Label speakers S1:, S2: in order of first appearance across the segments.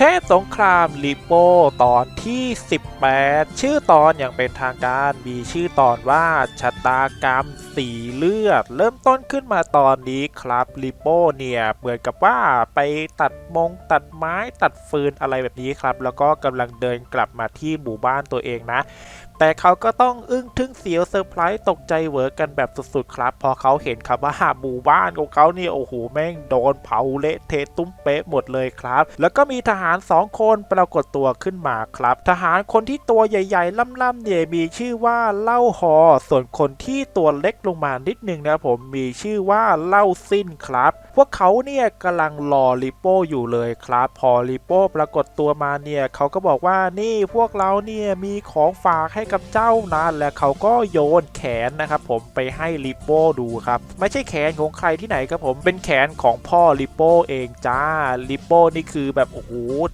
S1: เทพสงครามลิโปตอนที่ 18 ชื่อตอนอย่างเป็นทางการมีชื่อตอนว่าชะตากรรม สีเลือด เริ่มต้นขึ้นมาตอนนี้ครับลิโปเนี่ยเหมือนกับว่าไปตัดมงตัดไม้ตัดฟืนอะไรแบบนี้ครับ แล้วก็กำลังเดินกลับมาที่หมู่บ้านตัวเองนะ แต่เขาก็ต้องอึ้งทึ่งเสียวเซอร์ไพรส์ตกใจเวอกันแบบสุดๆครับ พอเขาเห็นครับว่าหมู่บ้านของเขาเนี่ยโอ้โหแม่งโดนเผาเละเทะตุ้มเป๊ะหมดเลยครับ แล้วก็มีทหารสองคนปรากฏตัวขึ้นมาครับ ทหารคนที่ตัวใหญ่ๆล่ำๆเนี่ยมีชื่อว่าเล่าฮอส่วนคนที่ตัวเล็กลงมานิดนึงนะครับผมมีชื่อว่าเล่าสิ้นครับ พวกเขาเนี่ยกำลังรอลิโป้อยู่เลยครับ พอลิโป้ปรากฏตัวมาเนี่ยเขาก็บอกว่านี่พวกเราเนี่ยมีของฝากให้กับเจ้านะและเขาก็โยนแขนนะครับผมไปให้ลิโป้ดูครับ ไม่ใช่แขนของใครที่ไหนครับผมเป็นแขนของพ่อลิโป้เองจ้าลิโป้นี่คือแบบโอ้โห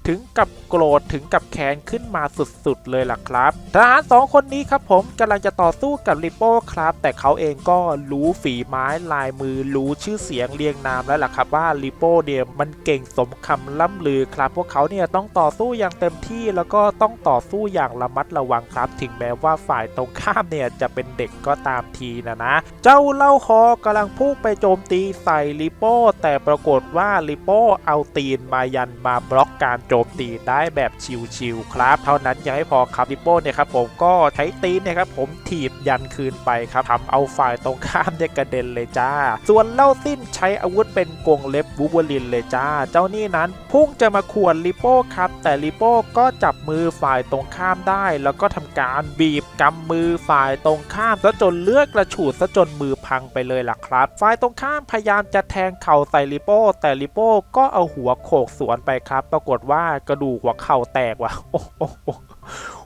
S1: ถึงกับโกรธถึงกับแขนขึ้นมาสุดๆเลยล่ะครับทหารสองคนนี้ครับผมกำลังจะต่อสู้กับลิโป้ครับ แต่เขาเองก็รู้ฝีไม้ลายมือรู้ชื่อเสียงเรียงนามแล้วล่ะครับว่าลิโป้เนี่ยมันเก่งสมคำล่ำลือครับ พวกเขาเนี่ยต้องต่อสู้อย่างเต็มที่แล้วก็ต้องต่อสู้อย่างระมัดระวังครับ ถึงแม้ว่าฝ่ายตรงข้ามเนี่ยจะเป็นเด็กก็ตามทีนะนะ เจ้าเล่าคอกำลังพุ่งไปโจมตีใส่ลิโป้แต่ปรากฏว่าลิโป้เอาตีนมายันมาบล็อกการโจมตีได้แบบชิวๆครับ เท่านั้นยังไม่พอครับลิโป้เนี่ยครับผมก็ใช้ตีนเนี่ยครับผมถีบยันคืนไปครับทำเอาฝ่ายตรงข้ามเนี่ยกระเด็นเลยจ้า ส่วนเล่าสิ้นใช้อาวุธเป็น็นกงเล็บบูเบลินเลยจ้า เจ้านี่นั้นพุ่งจะมาขวนลิโป้ครับ แต่ลิโป้ก็จับมือฝ่ายตรงข้ามได้ แล้วก็ทำการบีบกำมือฝ่ายตรงข้ามซะจนเลือดกระฉูดซะจนมือพังไปเลยล่ะครับ ฝ่ายตรงข้ามพยายามจะแทงเข่าใส่ลิโป้ แต่ลิโป้ก็เอาหัวโขกสวนไปครับ ปรากฏว่ากระดูกหัวเข่าแตกว่ะโอ้โห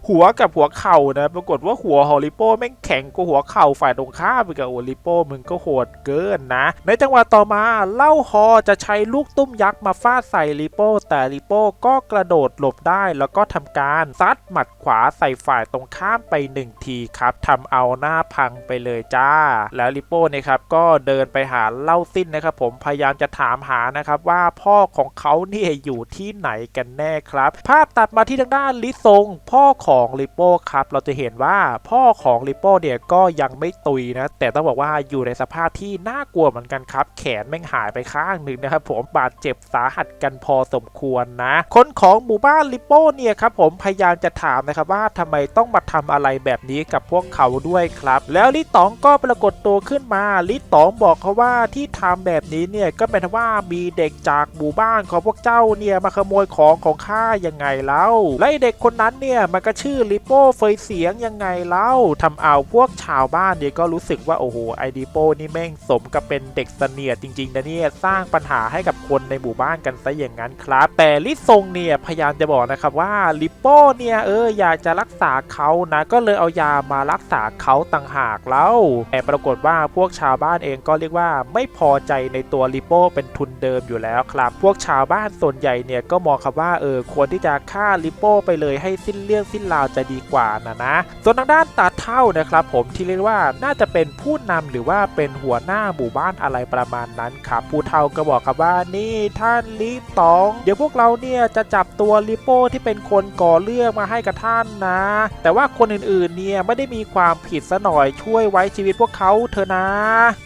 S1: หัวกับหัวเข่านะ ปรากฏว่าหัวของลิโป้แม่งแข็งกว่าหัวเข่าฝ่ายตรงข้ามไปกับโอลิโป้มึงก็โหดเกินนะ ในจังหวะต่อมาเล่าฮอจะใช้ลูกตุ้มยักษ์มาฟาดใส่ลิโป้ แต่ลิโป้ก็กระโดดหลบได้แล้วก็ทำการซัดหมัดขวาใส่ฝ่ายตรงข้ามไปหนึ่งทีครับทำเอาหน้าพังไปเลยจ้า แล้วลิโป้เนี่ยครับก็เดินไปหาเล่าสิ้นนะครับผมพยายามจะถามหานะครับว่าพ่อของเขาเนี่ยอยู่ที่ไหนกันแน่ครับ ภาพตัดมาที่ทางด้านลิซงพ่อของของลิโป้ครับเราจะเห็นว่าพ่อของลิโป้เนี่ยก็ยังไม่ตุยนะแต่ต้องบอกว่าอยู่ในสภาพที่น่ากลัวเหมือนกันครับ แขนแม่งหายไปข้างหนึ่งนะครับผมบาดเจ็บสาหัสกันพอสมควรนะ คนของหมู่บ้านลิโป้เนี่ยครับผมพยายามจะถามนะครับว่าทำไมต้องมาทำอะไรแบบนี้กับพวกเขาด้วยครับ แล้วลิตองก็ปรากฏตัวขึ้นมาลิตองบอกเขาว่าที่ทำแบบนี้เนี่ยก็เป็นเพราะว่ามีเด็กจากหมู่บ้านของพวกเจ้าเนี่ยมาขโมยของของข้ายังไงเล่าและเด็กคนนั้นเนี่ยมันก็เชื่ื่อลิโป้เฟยเสียงยังไงเล่าทำเอาพวกชาวบ้านเนี่ยก็รู้สึกว่าโอ้โหไอดิโป้นี่แม่งสมกับเป็นเด็กเสนียดจริงๆนะเนี่ยสร้างปัญหาให้กับคนในหมู่บ้านกันซะอย่างนั้นครับ แต่ลิซงเนี่ยพยายามจะบอกนะครับว่าลิโป้เนี่ยเอออยากจะรักษาเขานะก็เลยเอายามารักษาเขาต่างหากแล้วแต่ปรากฏว่าพวกชาวบ้านเองก็เรียกว่าไม่พอใจในตัวลิโป้เป็นทุนเดิมอยู่แล้วครับ พวกชาวบ้านส่วนใหญ่เนี่ยก็มองครับว่าเออควรที่จะฆ่าลิโป้ไปเลยให้สิ้นเรื่องสิ้นราวจะดีกว่านะนะ ส่วนทางด้านตาเท่านะครับผมที่เรียกว่าน่าจะเป็นผู้นำหรือว่าเป็นหัวหน้าหมู่บ้านอะไรประมาณนั้นครับผู้เฒ่าก็บอกครับว่านี่ท่านลิตอง เดี๋ยวพวกเราเนี่ยจะจับตัวลิโป้ที่เป็นคนก่อเรื่องมาให้กับท่านนะ แต่ว่าคนอื่นๆเนี่ยไม่ได้มีความผิดซะหน่อยช่วยไว้ชีวิตพวกเขาเถอะนะ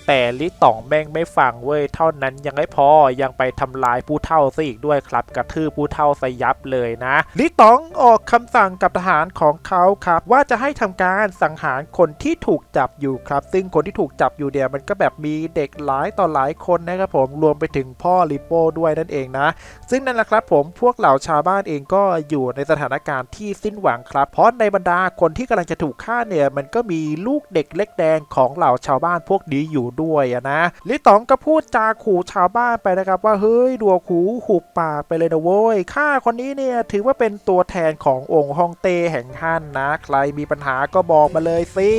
S1: แต่ลิตองแม่งไม่ฟังเว้ยเท่านั้นยังไม่พอยังไปทำลายผู้เฒ่าซะอีกด้วยครับกระทืบผู้เฒ่าสยับเลยนะลิตองออกคำสั่งกับทหารของเขาครับ ว่าจะให้ทำการสังหารคนที่ถูกจับอยู่ครับ ซึ่งคนที่ถูกจับอยู่เนี่ยมันก็แบบมีเด็กหลายต่อหลายคนนะครับผมรวมไปถึงพ่อลิโป้ด้วยนั่นเองนะ ซึ่งนั่นแหละครับผมพวกเหล่าชาวบ้านเองก็อยู่ในสถานการณ์ที่สิ้นหวังครับ เพราะในบรรดาคนที่กำลังจะถูกฆ่าเนี่ยมันก็มีลูกเด็กเล็กแดงของเหล่าชาวบ้านพวกนี้อยู่ด้วยนะลิตองก็พูดจาขู่ชาวบ้านไปนะครับว่าเฮ้ยดัวขูหุบปากไปเลยนะโว้ยข้าคนนี้เนี่ยถือว่าเป็นตัวแทนขององค์ฮองเต้แห่งฮั่นนะ ใครมีปัญหาก็บอกมาเลยสิ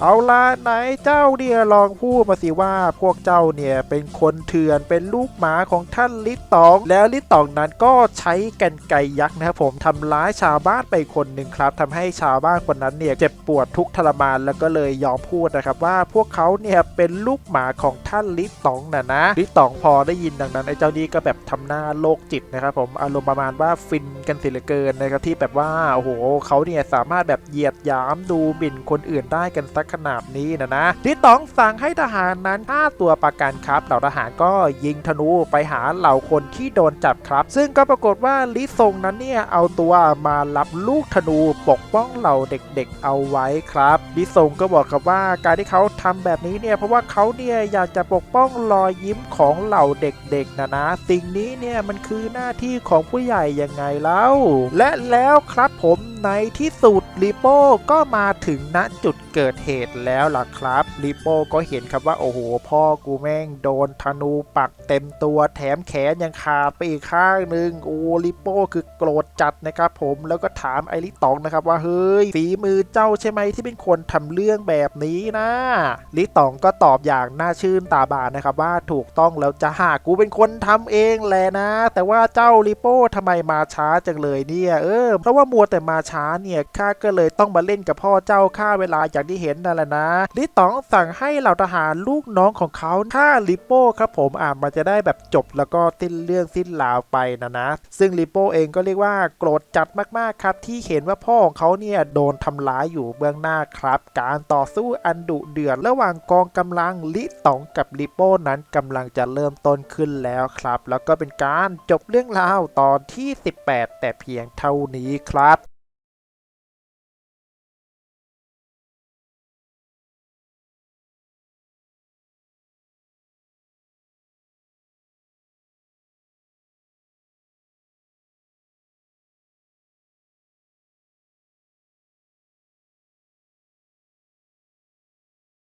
S1: เอาละไหนเจ้าเนี่ยลองพูดมาสิว่าพวกเจ้าเนี่ยเป็นคนเถื่อนเป็นลูกหมาของท่านลิตอง แล้วลิตองนั้นก็ใช้แกันไกยักษ์นะครับผมทำร้ายชาวบ้านไปคนหนึ่งครับทำให้ชาวบ้านคนนั้นเนี่ยเจ็บปวดทุกทรมานแล้วก็เลยยอมพูดนะครับว่าพวกเขาเนี่ยเป็นลูกหมาของท่านลิตองน่ะนะลิตองพอได้ยินดังนั้นไอ้เจ้านี่ก็แบบทำหน้าโลกจิตนะครับผมอารมณ์ประมาณว่าฟินกันสียเหลือเกินนะครับที่แบบว่าโอ้โหเขาเนี่ยสามารถแบบเหยียดหยามดูหมิ่นคนอื่นได้กันสักขนาดนี้นะนะลิตองสั่งให้ทหารนั้นฆ่าตัวประกันครับเหล่าทหารก็ยิงธนูไปหาเหล่าคนที่โดนจับครับ ซึ่งก็ปรากฏว่าลิซงนั้นเนี่ยเอาตัวมารับลูกธนูปกป้องเหล่าเด็กๆเอาไว้ครับลิซงก็บอกครับว่าการที่เขาทำแบบนี้เนี่ยเพราะว่าเขาเนี่ยอยากจะปกป้องรอยยิ้มของเหล่าเด็กๆนะนะสิ่งนี้เนี่ยมันคือหน้าที่ของผู้ใหญ่ยังไงเล่าและแล้วครับผมในที่สุด ลิโป้ก็มาถึงณจุดเกิดเหตุแล้วล่ะครับลิโป้ก็เห็นครับว่าโอ้โห พ่อกูแม่งโดนธนูปักเต็มตัวแถมแขนยังขาดไปอีกข้างหนึ่งโอ้ลิโป้คือโกรธจัดนะครับผมแล้วก็ถามไอริตองนะครับว่าเฮ้ยฝีมือเจ้าใช่ไหมที่เป็นคนทำเรื่องแบบนี้นะลิตองก็ตอบอย่างน่าชื่นตาบานนะครับว่าถูกต้องแล้วจะหากูเป็นคนทำเองแหละนะ แต่ว่าเจ้าลิโป้ทำไมมาช้าจังเลยเนี่ยเออเพราะว่ามัวแต่มาช้าเนี่ยข้าก็เลยต้องมาเล่นกับพ่อเจ้าข้าเวลาอย่างที่เห็นนั่นแหละนะลิตองสั่งให้เหล่าทหารลูกน้องของเขาฆ่าลิโป้ครับผมอ่ามันจะได้แบบจบแล้วก็สิ้นเรื่องสิ้นราวไปนะนะ ซึ่งลิโป้เองก็เรียกว่าโกรธจัดมากๆครับ ที่เห็นว่าพ่อของเขาเนี่ยโดนทำร้ายอยู่เบื้องหน้าครับ การต่อสู้อันดุเดือดระหว่างกองกำลังลิตองกับลิโป้นั้นกำลังจะเริ่มต้นขึ้นแล้วครับ แล้วก็เป็นการจบเรื่องราวตอนที่ 18 แต่เพียงเท่านี้ครับ